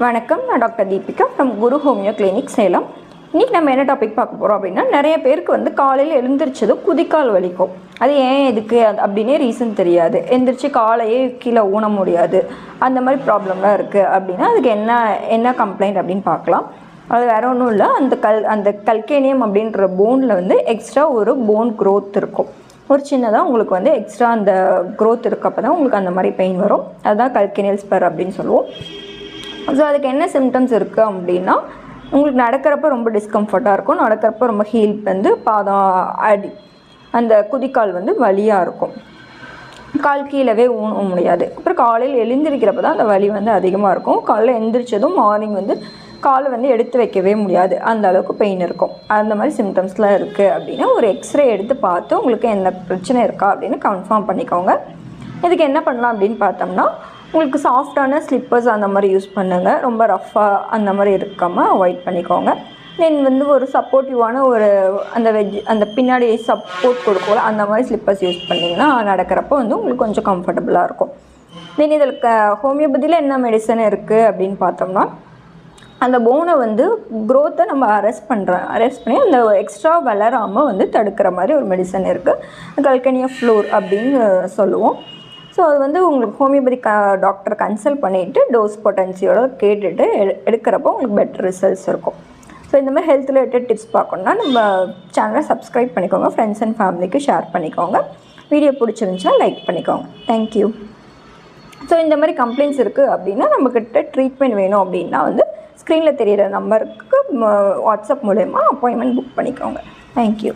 வணக்கம் நான் doctor Deepika from Guru homeo clinic Salem. இன்றைக்கி நம்ம என்ன டாபிக் பார்க்க போகிறோம் அப்படின்னா நிறைய பேருக்கு வந்து காலையில் எழுந்திரிச்சதும் குதிக்கால் வலிக்கும். அது ஏன் எதுக்கு? அது அப்படின்னே ரீசன் தெரியாது. எந்திரிச்சு காலையே கீழே ஊன முடியாது. அந்த மாதிரி ப்ராப்ளம்லாம் இருக்குது அப்படின்னா அதுக்கு என்ன என்ன கம்ப்ளைண்ட் அப்படின்னு பார்க்கலாம். அது வேற ஒன்றும் இல்லை. அந்த கல் அந்த கல்கேனியம் அப்படின்ற போனில் வந்து எக்ஸ்ட்ரா ஒரு போன் க்ரோத் இருக்கும். ஒரு சின்னதாக உங்களுக்கு வந்து எக்ஸ்ட்ரா அந்த க்ரோத் இருக்கப்போ தான் உங்களுக்கு அந்த மாதிரி பெயின் வரும். அதுதான் கல்கேனியல் ஸ்பர் அப்படின்னு சொல்லுவோம். ஸோ அதுக்கு என்ன சிம்டம்ஸ் இருக்குது அப்படின்னா உங்களுக்கு நடக்கிறப்ப ரொம்ப டிஸ்கம்ஃபர்ட்டாக இருக்கும். நடக்கிறப்ப ரொம்ப ஹீல் வந்து பாதம் அடி அந்த குதிக்கால் வந்து வலியாக இருக்கும். கால் கீழவே ஊன முடியாது. அப்புறம் காலையில் எழுந்திருக்கிறப்ப தான் அந்த வலி வந்து அதிகமாக இருக்கும். காலையில் எந்திரிச்சதும் மார்னிங் வந்து காலை வந்து எடுத்து வைக்கவே முடியாது. அந்த அளவுக்கு பெயின் இருக்கும். அந்த மாதிரி சிம்டம்ஸ்லாம் இருக்குது அப்படின்னா ஒரு எக்ஸ்ரே எடுத்து பார்த்து உங்களுக்கு என்ன பிரச்சனை இருக்கா அப்படின்னு கன்ஃபார்ம் பண்ணிக்கோங்க. இதுக்கு என்ன பண்ணலாம் அப்படின்னு பார்த்தோம்னா உங்களுக்கு சாஃப்டான ஸ்லிப்பர்ஸ் அந்த மாதிரி யூஸ் பண்ணுங்கள் ரொம்ப ரஃப்பாக அந்த மாதிரி இருக்காமல் அவாய்ட் பண்ணிக்கோங்க. தென் வந்து ஒரு சப்போர்ட்டிவான ஒரு அந்த வெஜ் அந்த பின்னாடி சப்போர்ட் கொடுக்கல அந்த மாதிரி ஸ்லிப்பர்ஸ் யூஸ் பண்ணிங்கன்னா நடக்கிறப்போ வந்து உங்களுக்கு கொஞ்சம் கம்ஃபர்டபுளாக இருக்கும். தென் இதில் க ஹோமியோபதியில் என்ன மெடிசன் இருக்குது அப்படின்னு பார்த்தோம்னா அந்த போனை வந்து க்ரோத்தை நம்ம அரெஸ்ட் பண்ணுறோம் அரெஸ்ட் பண்ணி அந்த எக்ஸ்ட்ரா வளராமல் வந்து தடுக்கிற மாதிரி ஒரு மெடிசன் இருக்குது கல்கனியா ஃப்ளோர் அப்படின்னு சொல்லுவோம். ஸோ அது வந்து உங்களுக்கு ஹோமியோபதி க டாக்டர் கன்சல்ட் பண்ணிவிட்டு டோஸ் பொட்டன்சியோட கேட்டுட்டு எடு எடுக்கிறப்போ உங்களுக்கு பெட்டர் ரிசல்ட்ஸ் இருக்கும். ஸோ இந்த மாதிரி ஹெல்த் ரிலேட்டட் டிப்ஸ் பார்க்கணுன்னா நம்ம சேனலை சப்ஸ்கிரைப் பண்ணிக்கோங்க. ஃப்ரெண்ட்ஸ் அண்ட் ஃபேமிலிக்கு ஷேர் பண்ணிக்கோங்க. வீடியோ பிடிச்சிருந்துச்சுன்னா லைக் பண்ணிக்கோங்க. தேங்க்யூ ஸோ இந்த மாதிரி கம்ப்ளைண்ட்ஸ் இருக்குது அப்படின்னா நம்மக்கிட்ட ட்ரீட்மெண்ட் வேணும் அப்படின்னா வந்து ஸ்க்ரீனில் தெரிகிற நம்பருக்கு வாட்ஸ்அப் மூலயமா அப்பாயின்மெண்ட் புக் பண்ணிக்கோங்க. தேங்க்யூ